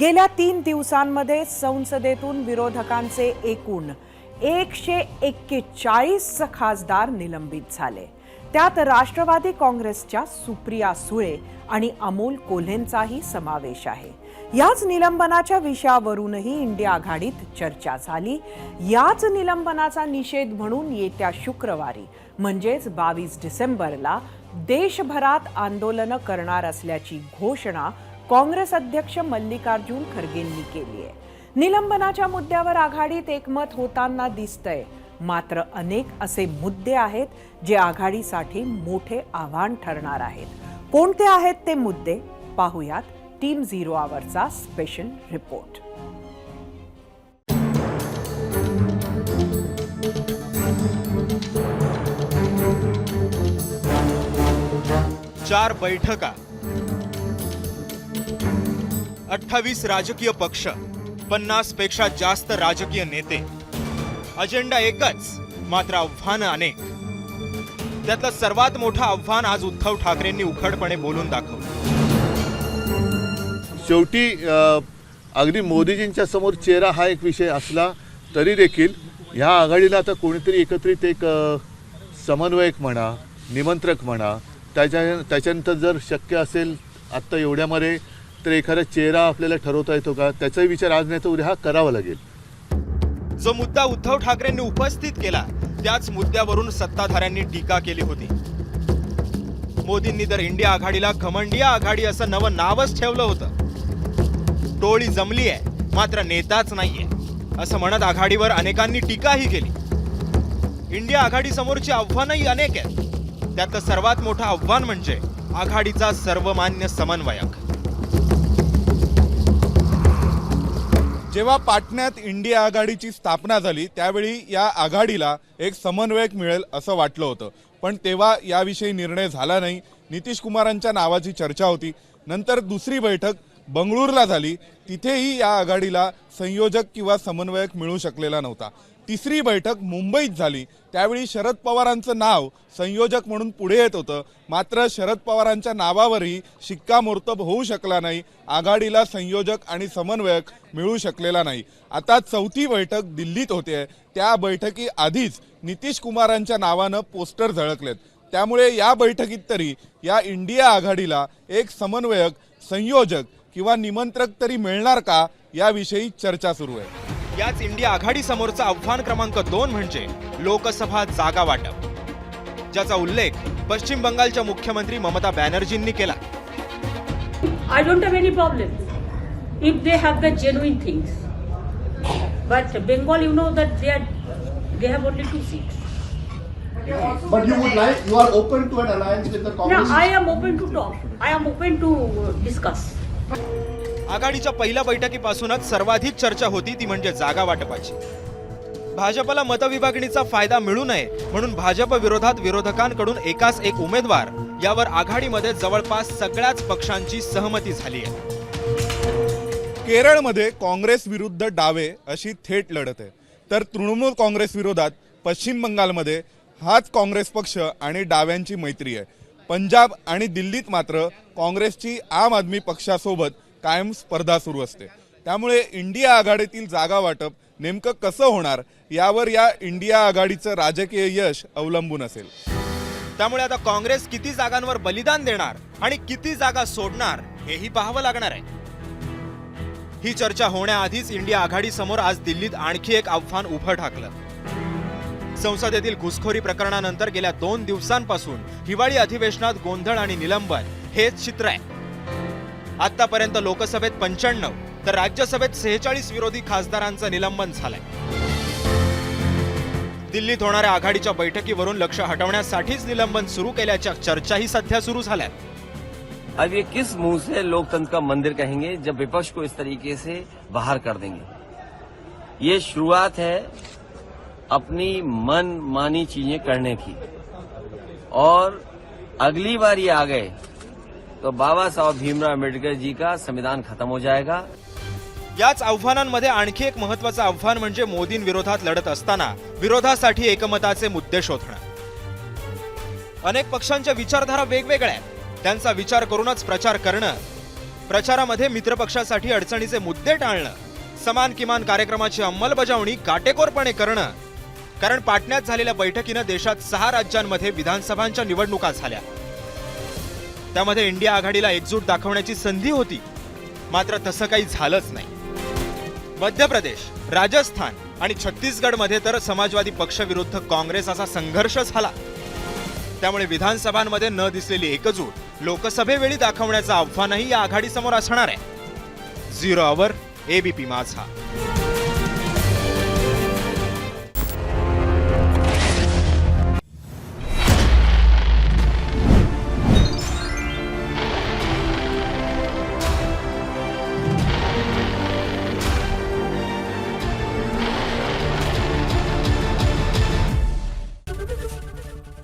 गेल्या तीन दिवसांमध्ये संसदेतून विरोधकांचे एकूण एकशे एक्केचाळीस खासदार निलंबित झाले. त्यात राष्ट्रवादी काँग्रेसच्या सुप्रिया सुळे आणि अमोल कोल्हेंचाही समावेश आहे. याच निलंबनाच्या विषयावरूनही इंडिया आघाडीत चर्चा झाली. याच निलंबनाचा निषेध म्हणून येत्या शुक्रवारी म्हणजेच बावीस डिसेंबरला देशभरात आंदोलनं करणार असल्याची घोषणा काँग्रेस अध्यक्ष मल्लिकार्जुन खरगेंनी केली आहे. निलंबनाच्या मुद्द्यावर आघाडीत एकमत होताना दिसतंय. मात्र अनेक असे मुद्दे आहेत जे आघाडीसाठी मोठे आव्हान ठरणार आहेत. कोणते आहेत ते मुद्दे? पाहुयात टीम झिरो आवरचा स्पेशल रिपोर्ट चार बैठका अठ्ठावीस राजकीय पक्ष पन्नासपेक्षा जास्त राजकीय नेते. अजेंडा एकच मात्र आव्हानं अनेक. त्यातलं सर्वात मोठं आव्हान आज उद्धव ठाकरेंनी उखडपणे बोलून दाखवलं. शेवटी अगदी मोदीजींच्या समोर चेहरा हा एक विषय असला तरी देखील ह्या आघाडीला आता कोणीतरी एकत्रित एक समन्वयक म्हणा निमंत्रक म्हणा त्याच्या त्याच्यानंतर जर शक्य असेल आत्ता एवढ्यामध्ये तर एखादा चेहरा आपल्याला ठरवता येतो का? त्याचाही विचार आज नाही तर उद्या हा करावा लागेल. जो मुद्दा उद्धव ठाकरेंनी उपस्थित केला त्याच मुद्द्यावरून सत्ताधाऱ्यांनी टीका केली होती. मोदींनी तर इंडिया आघाडीला खमंडिया आघाडी असं नवं नावच ठेवलं होतं. टोळी जमली आहे मात्र नेताच नाहीये असं म्हणत आघाडीवर अनेकांनी टीकाही केली. इंडिया आघाडी समोरची आव्हानही अनेक आहेत. त्यातलं सर्वात मोठं आव्हान म्हणजे आघाडीचा सर्वमान्य समन्वयक. जेव्हा पाटण्यात इंडिया आघाडीची स्थापना झाली त्यावेळी या आघाडीला एक समन्वयक मिळेल असं वाटलं होतं. पण तेव्हा याविषयी निर्णय झाला नाही. नितीश कुमारांच्या नावाची चर्चा होती. नंतर दुसरी बैठक बंगळूरला झाली. तिथेही या आघाडीला संयोजक किंवा समन्वयक मिळू शकलेला नव्हता. तिसरी बैठक मुंबईत झाली. त्यावेळी शरद पवारांचं नाव संयोजक म्हणून पुढे येत होतं. मात्र शरद पवारांच्या नावावरही शिक्कामोर्तब होऊ शकला नाही. आघाडीला संयोजक आणि समन्वयक मिळू शकलेला नाही. आता चौथी बैठक दिल्लीत होते. त्या बैठकी आधीच नितीश कुमारांच्या नावानं पोस्टर झळकलेत. त्यामुळे या बैठकीत तरी या इंडिया आघाडीला एक समन्वयक संयोजक किंवा निमंत्रक तरी मिळणार का याविषयी चर्चा सुरू आहे. याच इंडिया आघाडी समोरचं आव्हान क्रमांक दोन म्हणजे लोकसभा जागा वाटप. ज्याचा उल्लेख पश्चिम बंगालच्या मुख्यमंत्री ममता बॅनर्जींनी केला. I don't have any problem if they have the genuine things but Bengal you know that they are they have only two seats but you would like you are open to an alliance with the Congress I am open to talk I am open to discuss आघाडीच्या पहिल्या बैठकीपासूनच सर्वाधिक चर्चा होती ती म्हणजे जागा वाटपाची. भाजपला मतविभागणीचा फायदा मिळू नये म्हणून भाजप विरोधात विरोधकांकडून एकाच एक उमेदवार यावर आघाडीमध्ये जवळपास सगळ्याच पक्षांची सहमती झाली आहे. केरळमध्ये काँग्रेस विरुद्ध डावे अशी थेट लढत आहे. तर तृणमूल काँग्रेस विरोधात पश्चिम बंगालमध्ये हाच काँग्रेस पक्ष आणि डाव्यांची मैत्री आहे. पंजाब आणि दिल्लीत मात्र काँग्रेसची आम आदमी पक्षासोबत कायम स्पर्धा सुरू असते. त्यामुळे इंडिया आघाडीतील जागा वाटप नेमकं कसं होणार यावर या इंडिया आघाडीचं राजकीय यश अवलंबून असेल. त्यामुळे आता काँग्रेस किती जागांवर बलिदान देणार आणि किती जागा सोडणार हेही पाहावं लागणार आहे. ही चर्चा होण्याआधीच इंडिया आघाडी समोर आज दिल्लीत आणखी एक आव्हान उभं ठाकलं. संसदेतील घुसखोरी प्रकरणानंतर गेल्या दोन दिवसांपासून हिवाळी अधिवेशनात गोंधळ आणि निलंबन हेच चित्र आहे. आतापर्यंत लोकसभेत पंच्याण्णव तर राज्यसभेत सेहेचाळीस विरोधी खासदारांचं निलंबन झालंय. दिल्लीत होणाऱ्या आघाडीच्या बैठकीवरून लक्ष हटवण्यासाठीच निलंबन सुरू केल्याच्या चर्चाही सध्या सुरू झाल्या अब ये किस मुंह से लोकतंत्र का मंदिर कहेंगे जब विपक्ष को इस तरीके से बाहर कर देंगे? ये शुरुआत है अपनी मन मानी चीजें करने की। और अगली बार ये आ गए तो बाबा साहेब भीमराव आंबेडकर जी का संविधान खत्म हो जाएगा। याच आव्हानांमध्ये आणखी एक महत्वाचं आव्हान म्हणजे मोदींविरोधात लढत असताना विरोधासाठी एकमताचे मुद्दे शोधणं. अनेक पक्षांच्या विचारधारा वेगवेगळ्या आहेत. त्यांचा विचार करूनच प्रचार करणं प्रचारामध्ये मित्रपक्षासाठी अडचणीचे मुद्दे टाळणं समान किमान कार्यक्रमाची अंमलबजावणी काटेकोरपणे करणं कारण पाटण्यात झालेल्या बैठकीनं देशात सहा राज्यांमध्ये विधानसभांच्या निवडणुका झाल्या. त्यामध्ये इंडिया आघाडीला एकजूट दाखवण्याची संधी होती. मात्र तसं काही झालंच नाही. मध्य प्रदेश राजस्थान आणि छत्तीसगडमध्ये तर समाजवादी पक्षविरुद्ध काँग्रेस असा संघर्ष झाला. त्यामुळे विधानसभांमध्ये न दिसलेली एकजूट लोकसभेवेळी दाखवण्याचं आव्हानही या आघाडीसमोर असणार आहे. Zero hour ABP Majha.